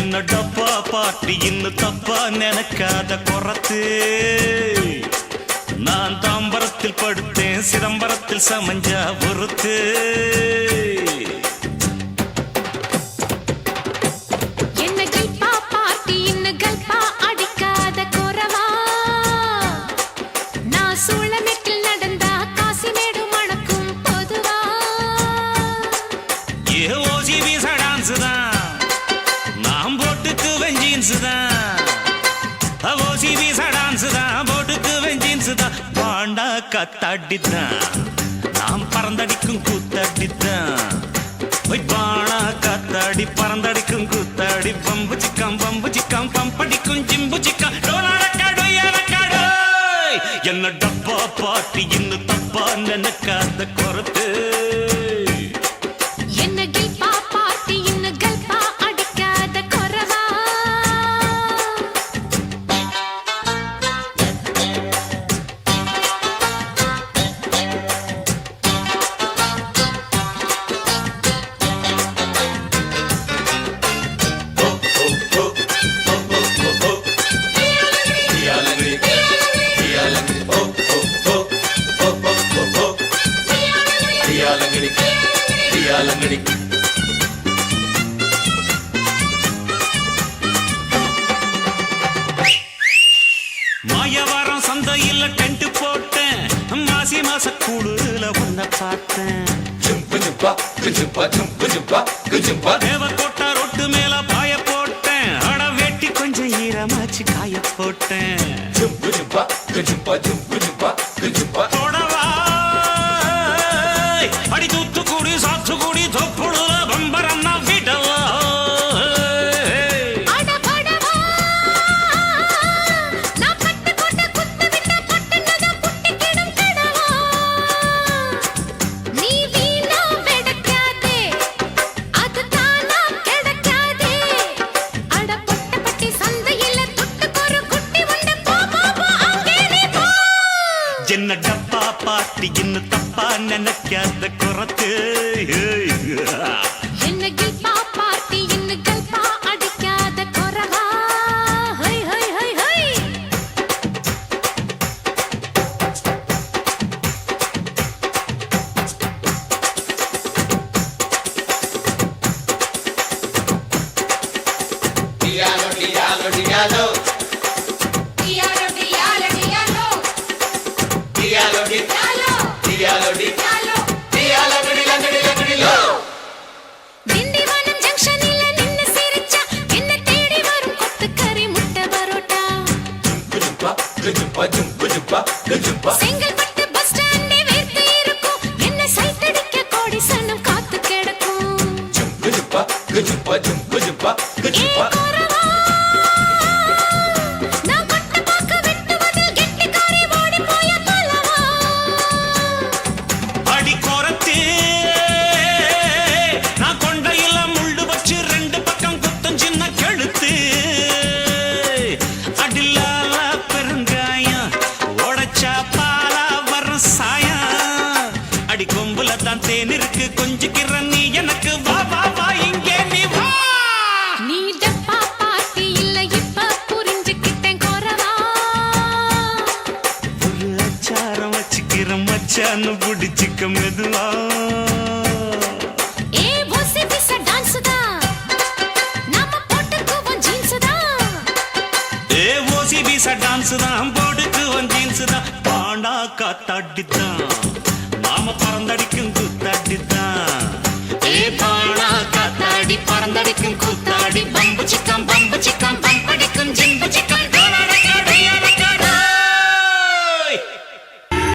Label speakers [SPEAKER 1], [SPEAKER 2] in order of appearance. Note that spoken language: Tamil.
[SPEAKER 1] பாட்டி இன்னும் தப்பா நினைக்காத குறத்து நான் தாம்பரத்தில் படுத்தேன் சிதம்பரத்தில் சமஞ்சா பொறுத்து
[SPEAKER 2] என்ன நடந்தா காசிமேடு மணக்கும் பொதுவா?
[SPEAKER 1] ஏ வெஞ்சீன்ஸ் பாண்டா கத்தாடித்தான். நாம் பறந்தடிக்கும் கூத்தாடித்தான். போய் பாணா காத்தாடி பறந்தடிக்கும் கூத்தாடி. பம்பு சிக்கம் பம்பு சிக்கம் பம்படிக்கும் ஜிம்பு சிக்கம். என்ன டப்பா பாட்டி இன்னும் தப்பா நினைக்காத குறத்து மாயவாரம் சந்தையில் டென்ட் போட்டேன். மாசி மாச கூடுல உன்னை பார்த்தேன். தேவக்கோட்டை ரொட்டு மேல பாய போட்டேன். அட வெட்டி கொஞ்சம் ஈரமாச்சு காய போட்டேன். தொடவா அடி தூத்துக்குடி சாத்துக்குடி தொப்புடுல பம்பரம் நான் விடவா
[SPEAKER 2] அட படவா! நான் பட்டு போட்ட குத்து விட்ட பட்டுனத புட்டிக்கிடும் கடவா? நீ வீணா வெடக்காதே அது தானா கிடைக்காதே. அட பொட்ட பட்டி சந்தையில துட்டுக்கொரு குட்டி உண்டு போ போ போ அங்கே நீ போ.
[SPEAKER 1] என்ன டப்பா பாட்டி இன்னும் தப்பா நினைக்காத குறத்து
[SPEAKER 2] என்ன கில்பா பாட்டி இன்னும் செங்கல்பட்டு பஸ்
[SPEAKER 1] கையான்னு பிடிச்சிக்க மெதுவா.
[SPEAKER 2] டான்ஸ் தான் நாம பறந்தடிக்கும் குத்தாட்டித்தான்
[SPEAKER 1] ஏ பாண்டா காத்தாடி பறந்தடிக்கும்